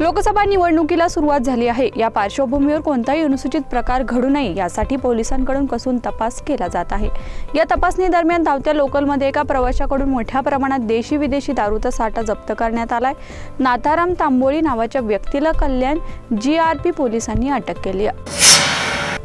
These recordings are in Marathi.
लोकसभा निवडणुकीला सुरुवात झाली आहे. या पार्श्वभूमीवर कोणताही अनुसूचित प्रकार घडू नये यासाठी पोलिसांकडून कसून तपास केला जात आहे. या तपासणी दरम्यान धावत्या लोकलमध्ये एका प्रवाशाकडून मोठ्या प्रमाणात देशी विदेशी दारूचा साठा जप्त करण्यात आलाय. नाथाराम तांबोळी नावाच्या व्यक्तीला कल्याण जी आर पी पोलिसांनी अटक केली आहे.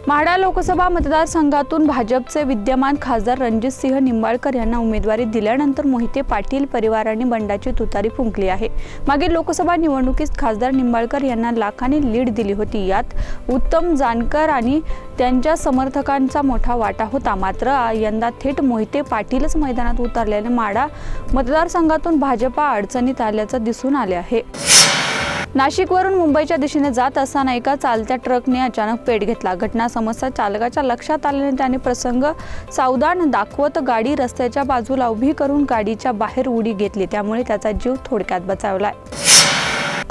म्हाडा लोकसभा मतदारसंघातून भाजपचे विद्यमान खासदार रणजितसिंह निंबाळकर यांना उमेदवारी दिल्यानंतर मोहिते पाटील परिवाराने बंडाची तुतारी फुंकली आहे. मागील लोकसभा निवडणुकीत खासदार निंबाळकर यांना लाखाने लीड दिली होती. यात उत्तम जानकर आणि त्यांच्या समर्थकांचा मोठा वाटा होता. मात्र यंदा थेट मोहिते पाटीलच मैदानात उतरल्याने माडा मतदारसंघातून भाजपा अडचणीत आल्याचं दिसून आले आहे. नाशिकवरून मुंबईच्या दिशेने जात असताना एका चालत्या ट्रकने अचानक पेट घेतला. घटना समस्या चालकाच्या लक्षात आल्याने त्याने प्रसंग सावधान दाखवत गाडी रस्त्याच्या बाजूला उभी करून गाडीच्या बाहेर उडी घेतली. त्यामुळे त्याचा जीव थोडक्यात बचावलाय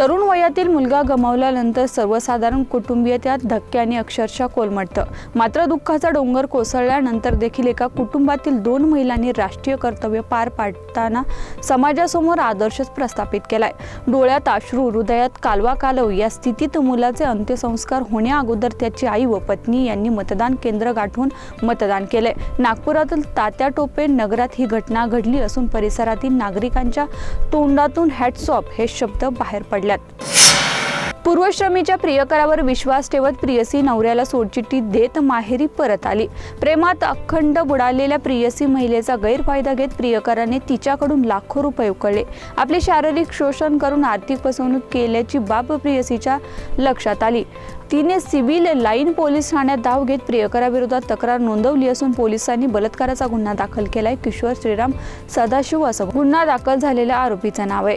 तरुण वयातील मुलगा गमावल्यानंतर सर्वसाधारण कुटुंबीय त्यात धक्क्याने अक्षरशः कोलमडतं. मात्र दुःखाचा डोंगर कोसळल्यानंतर देखील एका कुटुंबातील दोन महिलांनी राष्ट्रीय कर्तव्य पार पाडताना समाजासमोर आदर्शच प्रस्थापित केलाय. डोळ्यात अश्रू हृदयात कालवा कालव या स्थितीत मुलाचे अंत्यसंस्कार होण्याअगोदर त्याची आई व पत्नी यांनी मतदान केंद्र गाठून मतदान केले नागपुरातील तात्या टोपे नगरात ही घटना घडली असून परिसरातील नागरिकांच्या तोंडातून हॅटसॉप हे शब्द बाहेर पडले केल्यात. पूर्वश्रमीच्या प्रियकरावर विश्वास ठेवत प्रियसी नवऱ्याला सोडचिठ्ठी देत माहेरी परत आली. प्रेमात अखंड बुडालेल्या प्रियसी महिलेचा गैरफायदा घेत प्रियकराने तिच्याकडून लाखो रुपये उकळले. आपले शारीरिक शोषण करून आर्थिक फसवणूक केल्याची बाब प्रियसीच्या लक्षात आली. तिने सिव्हिल लाईन पोलीस ठाण्यात धाव घेत प्रियकराविरोधात तक्रार नोंदवली असून पोलिसांनी बलात्काराचा गुन्हा दाखल केलाय. किशोर श्रीराम सदाशिव असं गुन्हा दाखल झालेल्या आरोपीचं नाव आहे.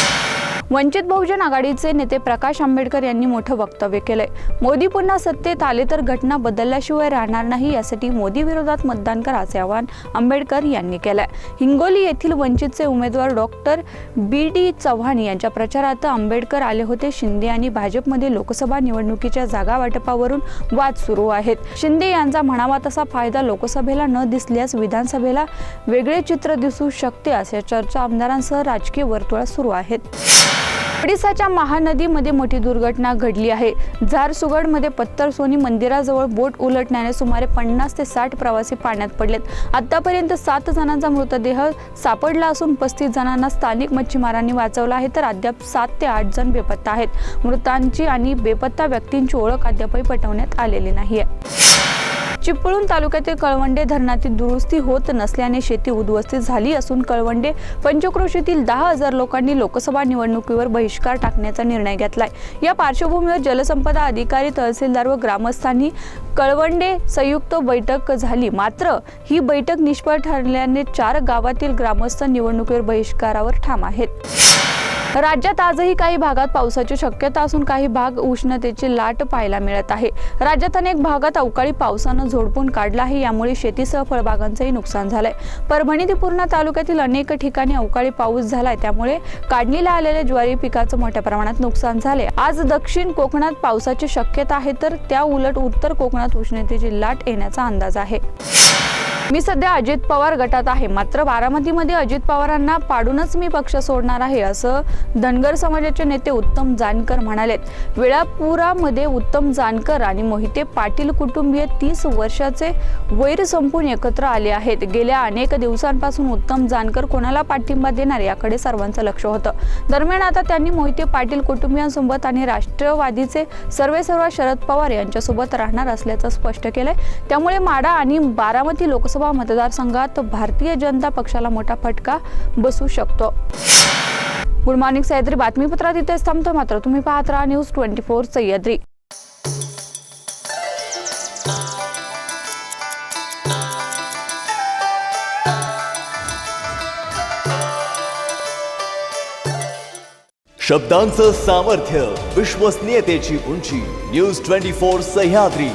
वंचित बहुजन आघाडीचे नेते प्रकाश आंबेडकर यांनी मोठं वक्तव्य केलंय. मोदी पुन्हा सत्तेत आले तर घटना बदलल्याशिवाय राहणार नाही यासाठी मोदी विरोधात मतदान करा असे आवाहन आंबेडकर यांनी केलंय. हिंगोली येथील वंचितचे उमेदवार डॉक्टर बी डी चव्हाण यांच्या प्रचारात आंबेडकर आले होते. शिंदे आणि भाजपमध्ये लोकसभा निवडणुकीच्या जागा वाटपावरून वाद सुरू आहेत. शिंदे यांचा म्हणावा तसा फायदा लोकसभेला न दिसल्यास विधानसभेला वेगळे चित्र दिसू शकते अशा चर्चा आमदारांसह राजकीय वर्तुळात सुरू आहेत. ओडिसाच्या महानदीमध्ये मोठी दुर्घटना घडली आहे. झारसुगडमध्ये पत्तर सोनी मंदिराजवळ बोट उलटण्याने सुमारे पन्नास ते साठ प्रवासी पाण्यात पडलेत. आतापर्यंत सात जणांचा मृतदेह सापडला असून पस्तीस जणांना स्थानिक मच्छीमारांनी वाचवला आहे तर अद्याप सात ते आठ जण बेपत्ता आहेत. मृतांची आणि बेपत्ता व्यक्तींची ओळख अद्यापही पटवण्यात आलेली नाहीये. चिपळूण तालुक्यातील कळवंडे धरणातील दुरुस्ती होत नसल्याने शेती उद्ध्वस्त झाली असून कळवंडे पंचक्रोशीतील दहा हजार लोकांनी लोकसभा निवडणुकीवर बहिष्कार टाकण्याचा निर्णय घेतलाय. या पार्श्वभूमीवर जलसंपदा अधिकारी तहसीलदार व ग्रामस्थांनी कळवंडे संयुक्त बैठक झाली. मात्र ही बैठक निष्फळ ठरल्याने चार गावातील ग्रामस्थ निवडणुकीवर बहिष्कारावर ठाम आहेत. राज्यात आजही काही भागात पावसाची शक्यता असून काही भाग उष्णतेची लाट पाहायला मिळत आहे. राज्यात अनेक भागात अवकाळी पावसानं झोडपून काढला आहे. यामुळे शेतीसह फळबागांचंही नुकसान झालंय. परभणी ते पूर्णा तालुक्यातील अनेक ठिकाणी अवकाळी पाऊस झालाय. त्यामुळे काढणीला आलेल्या ज्वारी पिकाचं मोठ्या प्रमाणात नुकसान झाले आज दक्षिण कोकणात पावसाची शक्यता आहे तर त्या उलट उत्तर कोकणात उष्णतेची लाट येण्याचा अंदाज आहे. मी सध्या अजित पवार गटात आहे. मात्र बारामतीमध्ये अजित पवारांना पाडूनच मी पक्ष सोडणार आहे असं धनगर समाजाचे नेते उत्तम जानकर म्हणालेत. वेळापुरामध्ये उत्तम जानकर आणि मोहिते पाटील कुटुंबीय तीस वर्षाचे वैर संपून एकत्र आले आहेत. गेल्या अनेक दिवसांपासून उत्तम जानकर कोणाला पाठिंबा देणार याकडे सर्वांचं लक्ष होतं. दरम्यान आता त्यांनी मोहिते पाटील कुटुंबियांसोबत आणि राष्ट्रवादीचे सर्वे सर्व शरद पवार यांच्यासोबत राहणार असल्याचं स्पष्ट केलंय. त्यामुळे माडा आणि बारामती लोकसभा लोकसभा मतदारसंघात भारतीय जनता पक्षाला मोठा फटका बसू शकतो. गुड मॉर्निंग सह्याद्री बातमीपत्रात इथेच थांबतो मात्र. तुम्ही पाहत राहा न्यूज ट्वेंटी फोर सह्याद्री. शब्दांचं सामर्थ्य विश्वसनीयतेची उंची न्यूज ट्वेंटी फोर सह्याद्री.